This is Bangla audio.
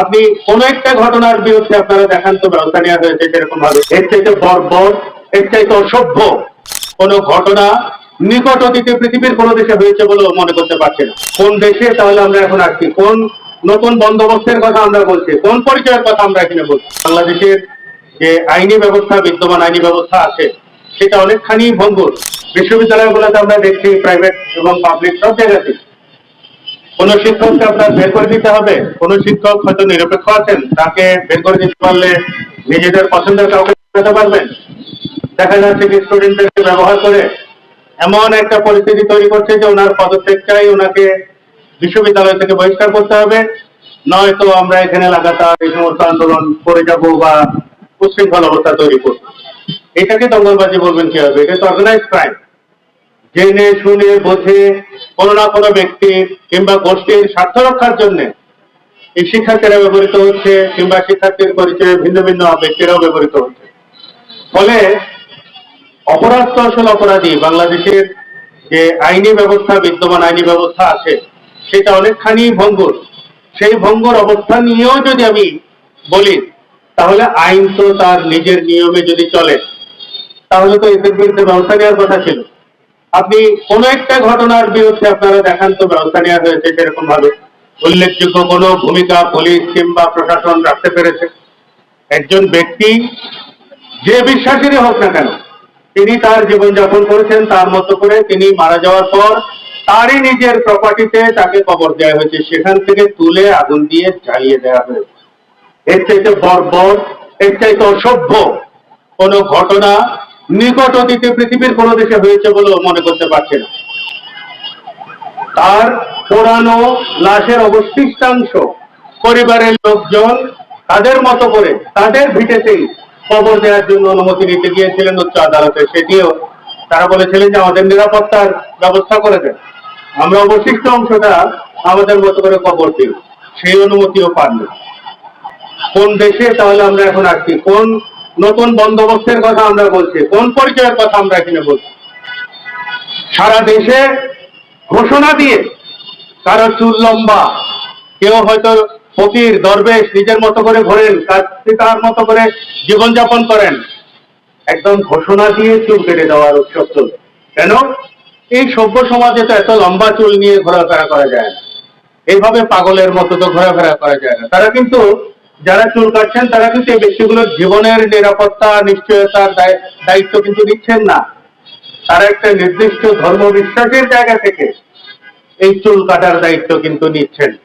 আপনি কোন একটা ঘটনার বিরুদ্ধে আপনারা দেখান তো ব্যবস্থা নেওয়া হয়েছে সেরকম ভাবে। এর চাইতে বর্বর, এর চাইতে অসভ্য কোন ঘটনা নিকট অতীতে পৃথিবীর কোন দেশে হয়েছে বলে মনে করতে পারছি না। কোন দেশে তাহলে আমরা এখন আসছি? কোন নতুন বন্দোবস্তের কথা আমরা বলছি? কোন পরিচয়ের কথা আমরা এখানে বলছি? বাংলাদেশের যে আইনি ব্যবস্থা, বিদ্যমান আইনি ব্যবস্থা আছে, সেটা অনেকখানি ভঙ্গুর। বিশ্ববিদ্যালয়গুলোতে আমরা দেখছি প্রাইভেট এবং পাবলিক সব জায়গাতে কোন শিক্ষককে আপনার বের করে দিতে হবে? কোন শিক্ষক হয়তো নিরপেক্ষ আছেন, তাকে বের করে দিতে পারলে নিজেদের পছন্দের কাউকে দিতে পারবেন? দেখা যাচ্ছে কি স্টুডেন্টদেরকে ব্যবহার করে এমন একটা পরিস্থিতি তৈরি করছে যে ওনার পদত্যাগ চাই ওনাকে বিশ্ববিদ্যালয় থেকে বহিষ্কার করতে হবে। নয়তো আমরা এখানে লাগাতার এই সমস্ত আন্দোলন করে যাব বা উচ্ছৃঙ্খল অবস্থা তৈরি করব। এটাকে দঙ্গলবাজি বলবেন কি হবে এটা তো অর্গানাইজ ক্রাইম জেনে, শুনে, বোঝে কোনো না কোনো ব্যক্তি কিংবা গোষ্ঠীর স্বার্থ রক্ষার জন্য এই শিক্ষার্থীরা ব্যবহৃত হচ্ছে কিংবা শিক্ষার্থীর পরিচয়ে ভিন্ন ভিন্ন ব্যক্তিরাও ব্যবহৃত হচ্ছে। ফলে অপরাধ আসলে অপরাধী বাংলাদেশের যে আইনি ব্যবস্থা, বিদ্যমান আইনি ব্যবস্থা আছে, সেটা অনেকখানি ভঙ্গুর। সেই ভঙ্গুর অবস্থা নিয়েও যদি আমি বলি, তাহলে আইন তো তার নিজের নিয়মে যদি চলে, তাহলে তো এদের বিরুদ্ধে ব্যবস্থা নেওয়ার কথা ছিল। আপনি কোন একটা ঘটনার বিরুদ্ধে আপনারা দেখান তো ব্যবস্থা নেওয়া হয়েছে সেরকম ভাবে উল্লেখযোগ্য কোন ভূমিকা পুলিশ কিংবা প্রশাসন রাখতে পেরেছে? একজন ব্যক্তি যে বিশ্বাসেরই হোক না কেন, তিনি তার জীবনযাপন করেছেন তার মতো করে তিনি মারা যাওয়ার পর তারই নিজের প্রপার্টিতে তাকে কবর দেওয়া হয়েছে। সেখান থেকে তুলে আগুন দিয়ে জ্বালিয়ে দেওয়া হয়েছে। এর চাইতে বর্বর, এর চাইতে অসভ্য কোন ঘটনা নিকট অতীতে পৃথিবীর কোন দেশে হয়েছে বলে মনে করতে পারছি না। তার পোড়ানো লাশের অবশিষ্টাংশ পরিবারের লোকজন তাদের মতো করে তাদের ভিটেতেই কবর দেওয়ার জন্য অনুমতি নিতে গিয়েছিলেন উচ্চ আদালতে। সেটিও তারা বলেছিলেন যে আমাদের নিরাপত্তার ব্যবস্থা করে দেন। আমরা অবশিষ্ট অংশটা আমাদের মতো করে কবর দিই। সেই অনুমতিও পাননি। কোন দেশে তাহলে আমরা এখন আসছি? কোন নতুন বন্দোবস্তের কথা আমরা বলছি, কোন পরিচয়ের কথা আমরা এখানে বলছি? সারা দেশে ঘোষণা দিয়ে কারও চুল লম্বা, কেউ হয়তো ফকির, দরবেশ, নিজের মতো করে ঘোরেন, তার মতো করে জীবনযাপন করেন। একদম ঘোষণা দিয়ে চুল কেটে দেওয়ার উৎসব চলছে। কেন? এই সভ্য সমাজে তো এত লম্বা চুল নিয়ে ঘোরাফেরা করা যায় না। এইভাবে পাগলের মতো তো ঘোরাফেরা করা যায় না। তারা কিন্তু যারা চুল কাটছেন, তারা কিন্তু এই ব্যক্তিগুলোর জীবনের নিরাপত্তা, নিশ্চয়তার দায়- দায়িত্ব কিন্তু দিচ্ছেন না। তারা একটা নির্দিষ্ট ধর্ম বিশ্বাসের জায়গা থেকে এই চুল কাটার দায়িত্ব কিন্তু নিচ্ছেন।